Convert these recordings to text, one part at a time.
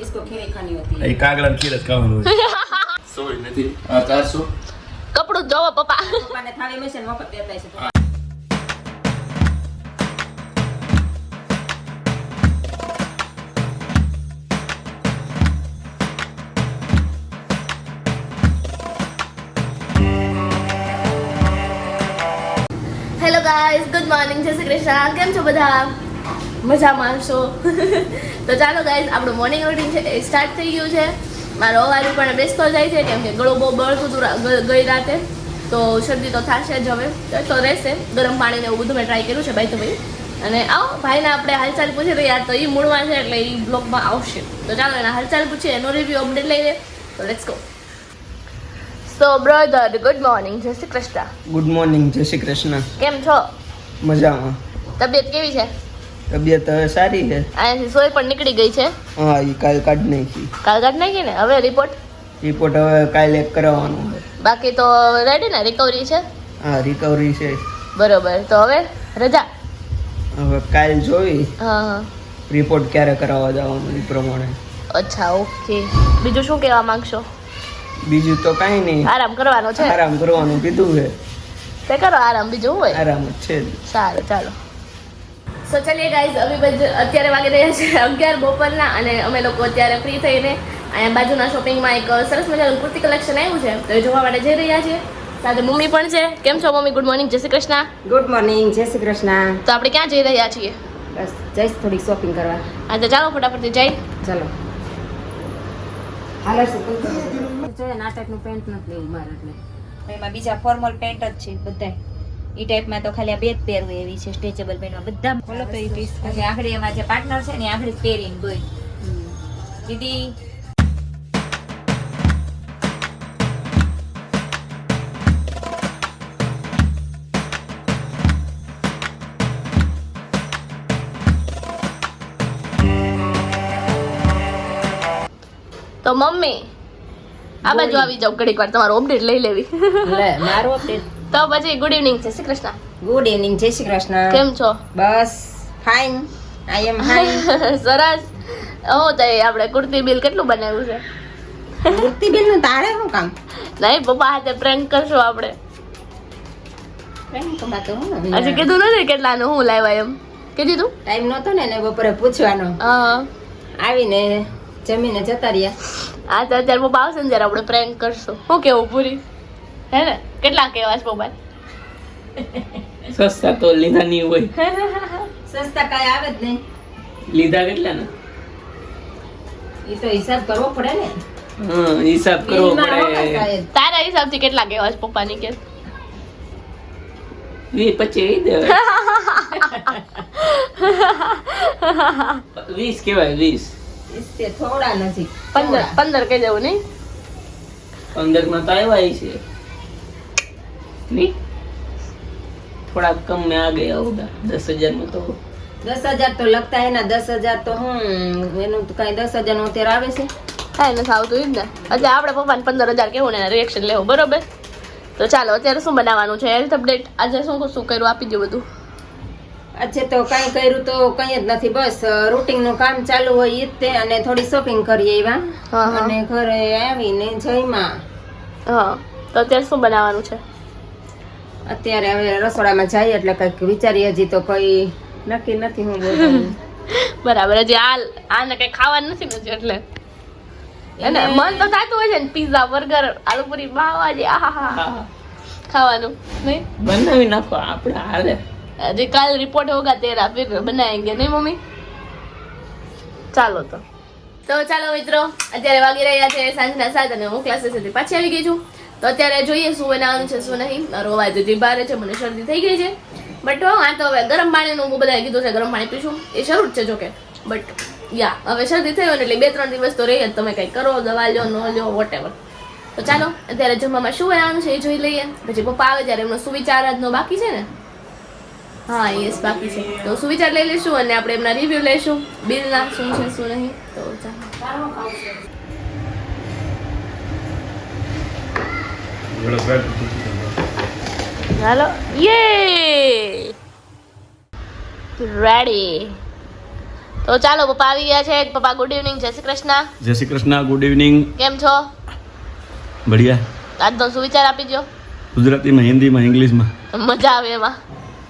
इसको खीर खानी होती है એ કાગડા ખીર જ ખાવાનું હોય સોય નથી આ ચારસો કપડું જોવો પપ્પા पप्पा ने थाली में से मफत देता है इसे। હેલો ગાઈઝ ગુડ મોર્નિંગ જય શ્રી કૃષ્ણ કેમ છો બધા મજામાં માણશો તો ચાલો ગાઈઝ આપણું મોર્નિંગ રૂટીન છે એ સ્ટાર્ટ થઈ ગયું છે. મારો અવાજ પણ બેસતો જાય છે કેમ કે ગળો બહુ બળતું હતું ગઈ રાતે. તો શરદી તો થશે જ હવે. તો રહેશે. ગરમ પાણીને એવું બધું મેં ટ્રાય કર્યું છે ભાઈ તો ભાઈ અને આવો ભાઈને આપણે હાલચાલ પૂછી રહ્યા તો એ મૂળમાં છે એટલે એ બ્લોગમાં આવશે. તો ચાલો એના હાલચાલ પૂછીએ એનો રિવ્યુ અપડેટ લઈએ તો let's go so brother good morning જય શ્રી કૃષ્ણ. ગુડ મોર્નિંગ જય શ્રી કૃષ્ણ. કેમ છો? મજામાં. તબિયત કેવી છે? તબિયત હવે સારી છે. અહીંયાથી સોય પણ નીકળી ગઈ છે. હા એ કાલ કાઢ નાખી. કાલ કાઢ નાખી ને? હવે રિપોર્ટ રિપોર્ટ હવે કાલે કરાવવાનો છે. બાકી તો રેડી ને? રિકવરી છે? હા રિકવરી છે. બરોબર. તો હવે રજા? હવે કાલ જોઈ. હા હા. રિપોર્ટ ક્યારે કરાવવા જવાનું એ પ્રમાણે. અચ્છા ઓકે. બીજું શું કહેવા માંગશો? બીજું તો કાંઈ નહીં. આરામ કરવાનો છે? આરામ કરવાનું કીધું છે. તે કરો આરામ બીજું હોય. આરામ જ છે. સારું ચાલો. સો ચલીએ ગાઈઝ અમે અત્યારે વાગી રહ્યા છે અગિયાર બપોરના અને અમે લોકો અત્યારે ફ્રી થઈને અહીંયા બાજુના શોપિંગમાં એક સરસ મજાનું કુર્તી કલેક્શન આવ્યું છે. તો એ જોવા માટે જઈ રહ્યા છે સાથે મમ્મી પણ છે. કેમ છો મમ્મી? ગુડ મોર્નિંગ જય શ્રી કૃષ્ણ. ગુડ મોર્નિંગ જય શ્રી કૃષ્ણ. તો આપણે ક્યાં જઈ રહ્યા છીએ? બસ જઈશ થોડી શોપિંગ કરવા. હા તો ચાલો ફટાફટ જઈ. ચાલો. હાલો જોઈએ નાટકનું પેન્ટ નથી લેવું મારે એટલે. એમાં બીજા ફોર્મલ પેન્ટ જ છે બધા ઈ ટાઈપમાં તો ખાલી આ બે જ પહેરવું એવી છે સ્ટ્રેચેબલ પેન્ટમાં બધા ખોલો તો ઈ પીસ પછી આખડી એમાં જે પાર્ટનર છે ને આખડી પહેરીને ગઈ દીદી. તો મમ્મી આ બાજુ આવી જાવ ઘડીક વાર તમારો અપડેટ લઈ લેવી. મારો update. તો પછી ગુડ ઇવનિંગ જય શ્રી કૃષ્ણ. ગુડ ઇવનિંગ જય શ્રી કૃષ્ણ. કેમ છો? બસ ફાઇન આઈ એમ ફાઇન સરસ. હું તો આપણે કુર્તી બિલ કેટલું બનાવ્યું છે? કુર્તી બિલનું તારે શું કામ? નહીં પપ્પા હાથે પ્રેન્ક કરશું આપણે. હજી કીધું નથી કેટલાનું હું લાવ્યા એમ. કીધું તું ટાઈમ નહોતો ને બપોરે પૂછવાનો. હા. આવીને જમીને જતા રહ્યા. આ તો અત્યારે પપ્પા આવશે ને જયારે આપણે પ્રેન્ક કરશું. શું કેવું પૂરી હે ને? કેટલા કેવા છે મોબાઈલ? સસ્તા તો લીધા નહીં હોય. સસ્તા કાંઈ આવે જ નહીં. લીધા કેટલા ને? એ તો હિસાબ કરવો પડે ને. હા હિસાબ કરવો પડે. તારા હિસાબથી કેટલા કેવા છે પપ્પાની કે? વીસ પચીસ દે વીસ કેવાય વીસ. થોડા નથી. પંદર પંદર કહી દેવું નહીં? પંદરમાં તો આવ્યા છે. નહીં થોડા કમ में आ गया होगा दस हजार में तो દસ હજાર તો લગતા એના દસ હજાર તો હું એનું તો કઈ દસ હજાર નું અત્યારે આવે છે કાંઈ નથી આવતું ઈ જ ને એટલે આપણે પપ્પાને પંદર હજાર કેવું ને રિએક્શન લેવું બરોબર તો ચાલો અત્યારે શું બનાવવાનું છે હેલ્થ અપડેટ આજે શું શું કર્યું આપી દો બધું આજે તો કઈ કર્યું તો કઈ જ નથી બસ રૂટિંગ નું કામ ચાલુ હોય ઈ જ તે અને થોડી શોપિંગ કરીએ એવા હા, હા. અને ઘરે આવીને જઈમાં હા તો અત્યારે શું બનાવવાનું છે અત્યારે હવે રસોડામાં જઈએ એટલે કંઈક વિચારીએ હજી તો કઈ નક્કી નથી હું બોલું બરાબર હજી આ આને કઈ ખાવાનું નથી ને હજી એટલે. એને મન તો થતું હોય છે ને પીઝા બર્ગર આલુપુરી બાવા જે આહા હા ખાવાનું. નહીં? બનાવી નાખો આપણે હાલે. હજી કાલ રિપોર્ટ હોગા તેરા ફિર બનાવેંગે નહીં મમ્મી? ચાલો તો. તો ચાલો મિત્રો અત્યારે વાગી રહ્યા છે સાંજના સાત અને હું ક્લાસીસથી પાછી આવી ગઈ છું. તો અત્યારે જોઈએ શું બનાવવાનું છે, શું નહીં. મારો અવાજ હજી ભારે છે, મને શરદી થઈ ગઈ છે. બટ આ તો હવે ગરમ પાણીનું બધાએ કીધું છે, ગરમ પાણી પીશું. એ શરૂ જ છે, જોકે. બટ યા હવે શરદી થઈ ને એટલે બે, ત્રણ દિવસ તો રહી જ. તમે કંઈ કરો, દવા લો ન લો વોટ તો ચાલો, અત્યારે જમવામાં શું બનાવવાનું છે એ જોઈ લઈએ. પછી પપ્પા આવે ત્યારે એમનો સુવિચાર આજનો બાકી છે ને? હા યસ બાકી છે. તો સુવિચાર લઈ લઈશું અને આપણે એમના રિવ્યુ લઈશું. બિલના, શું છે, શું નહીં. તો ચાલો. હાલો. યે રેડી તો ચાલો પપ્પા આવી ગયા છે. પપ્પા ગુડ ઇવનિંગ જય શ્રી કૃષ્ણ. જય શ્રી કૃષ્ણ ગુડ ઇવનિંગ કેમ છો? બઢિયા. આજનો વિચાર આપી દો ગુજરાતીમાં હિન્દીમાં ઇંગ્લિશમાં. મજા આવે એમાં.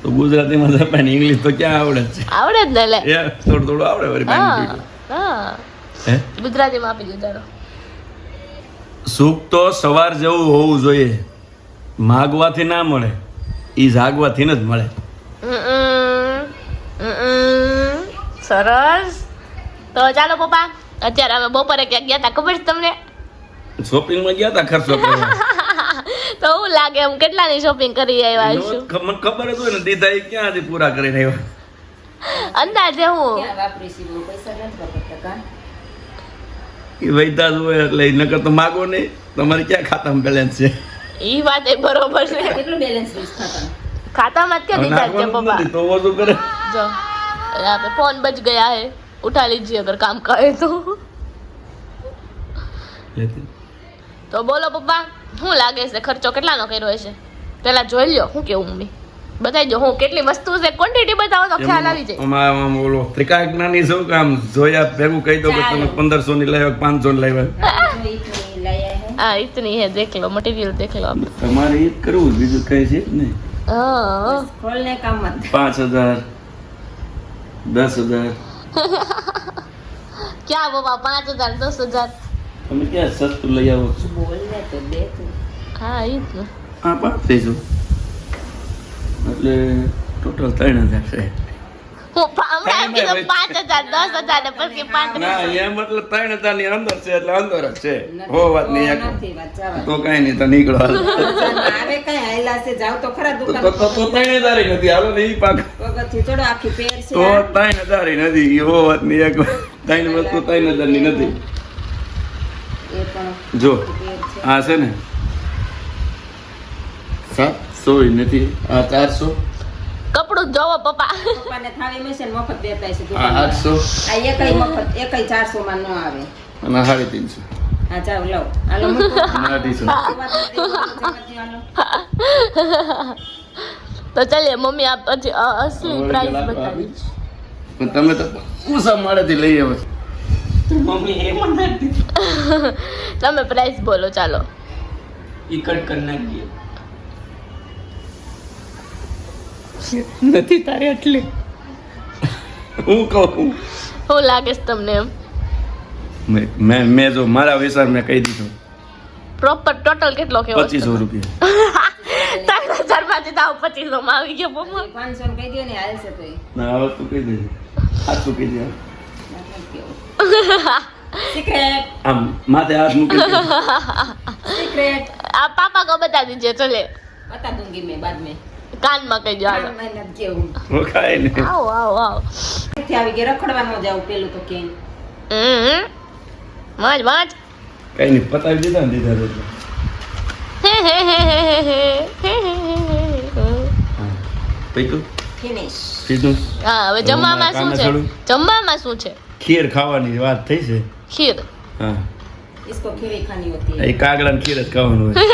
તો ગુજરાતીમાં તો પણ ઇંગ્લિશ તો ક્યાં આવડે છે? આવડે જ ને લે. થોડું થોડું આવડે વરી હા હા. ગુજરાતીમાં આપી દો ચાલો. સુખ તો સવાર જેવું હોવું જોઈએ. માગવાથી ના મળે એ જાગવાથી જ મળે. સરસ. તો ચાલો પપ્પા અત્યારે અમે બપોરે ક્યાંક ગયા હતા ખબર છે તમને? શોપિંગમાં ગયા તા ખર્ચો કરવા? તો હું લાગે એમ કેટલાની શોપિંગ કરી આવ્યા છું? મને ખબર જ હોય ને દીધા એ ક્યાં હજી પૂરા કરીને આવ્યા? અંદાજે હું? ક્યાં વાપરીશું પૈસા નથી વાપરતા કાં? એ વૈતા જ હોય એટલે નકર તો માગો નહીં. તમારે ક્યાં ખાતામાં બેલેન્સ છે? એ વાત એ બરોબર છે. કેટલું બેલેન્સ ખાતામાં ખાતામાં જ કે દીધા છે પપ્પા? તો વજુ કરે. જો આપણે ફોન બચ ગયા હે. ઉઠા લીજીએ અગર કામ કરે તો. તો બોલો પપ્પા શું લાગે છે? ખર્ચો કેટલાનો કર્યો હશે? પહેલા જોઈ લ્યો શું કેવું મમ્મી? બતાવી જો હું કેટલી વસ્તુ છે ક્વોન્ટિટી બતાવો તો ખ્યાલ આવી જાય. અમાર આમ બોલો ત્રિકાગ્નાની શું કામ જોયા ભેગું કહી દો કે તમે 1500 ની લાવ્યા 500 ની લાવ્યા આ ઇતની હે દેખ લો મટીરીયલ દેખ લો તમારે એ કરવું બીજું કઈ છે ને હા. ખોલને કામ મત 5000 10000 ક્યાં બાબા 5000 10000 તમે ક્યાં સસ્તું લઈ આવો બોલ ને તો દે હા ઈ તો આ પાત્રીજો હજાર ટોટલ ત્રણ હજારની નથી એ પણ જો. પેર છે. આ છે ને? સાતસો ય નથી. આ ચારસો. કપડું જોવો પપ્પા. પપ્પાને થાળી મશીન મફત દેતા છે આ. આઠસો. આ એકય મફત એકય ચારસો માં ન આવે. અને આ સાડી ત્રણસો. હા ચાલ હાલો અઢીસો. તો ચલીએ મમ્મી આપ પછી અસલી પ્રાઇસ બતાવી પણ તમે તો ઉષા માળેથી લઈ આવો તમે પ્રાઇસ બોલો ચાલો. ઈ કટ કરી નાખીએ નથી તારે એટલે. હું કહું? શું લાગે છે તમને એમ. મેં મેં મેં જો મારા વિચાર મેં કહી દીધું. પ્રોપર ટોટલ કેટલો કેવો પચીસો રૂપિયા. ત્રણ હજારમાંથી તો પચીસો માં આવી ગયો પપ્પા પાંચસો કહી દો ને હાલશે તો એ. ના આ વસ્તુ કહી દેજે સાચું કહી દે નથી આમ માથે હાથ મૂકી દે. આ પાપા કો બતા દીજે ચલે. બતા દૂંગી મેં બાદ મેં. કાનમાં કહી દો હાલો કાન માં નથી કેવું. રોકાય ને આવો આવો આવો ક્યાંથી આવી ગઈ રખડવા ન જાવું પેલું તો ક્યાંય. હમ વાંચ વાંચ કઈ નહીં પતાવી દીધા ને દીધા તો એટલે. હા પૈતું Finish. સીધું હા હવે જમવામાં શું છે જમવામાં શું છે ખીર ખાવાની વાત થઈ છે ખીર હા इसको खीरी खानी होती है એ કાગડા ખીર જ ખાવાનું હોય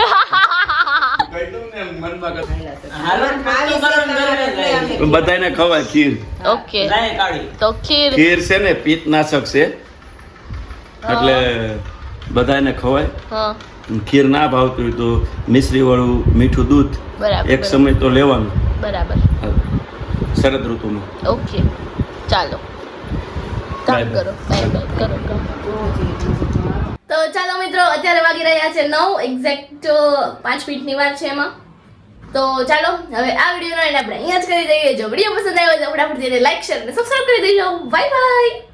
બધાને ખવાય ખીર. ઓકે. તો ખીર. ખીર છે ને પિત્તનાશક છે. એટલે બધાને ખવાય. ખીર ના ભાવતું હોય તો મિશ્રી વાળું મીઠું દૂધ એક સમય તો લેવાનું. બરાબર. શરદ ઋતુમાં. ઓકે. ચાલો. કરો. કરો. ચાલો મિત્રો, અત્યારે વાગી રહ્યા છે નવ. એક્ઝેક્ટ પાંચ મિનિટની વાર છે એમાં. તો ચાલો, હવે આ વિડીયોનો એને આપણે અહીંયા જ કરી દઈએ. જો વીડિયો પસંદ આવ્યો તો ફટાફટ જઈને લાઈક શેર અને સબસ્ક્રાઈબ કરી દેજો. Bye bye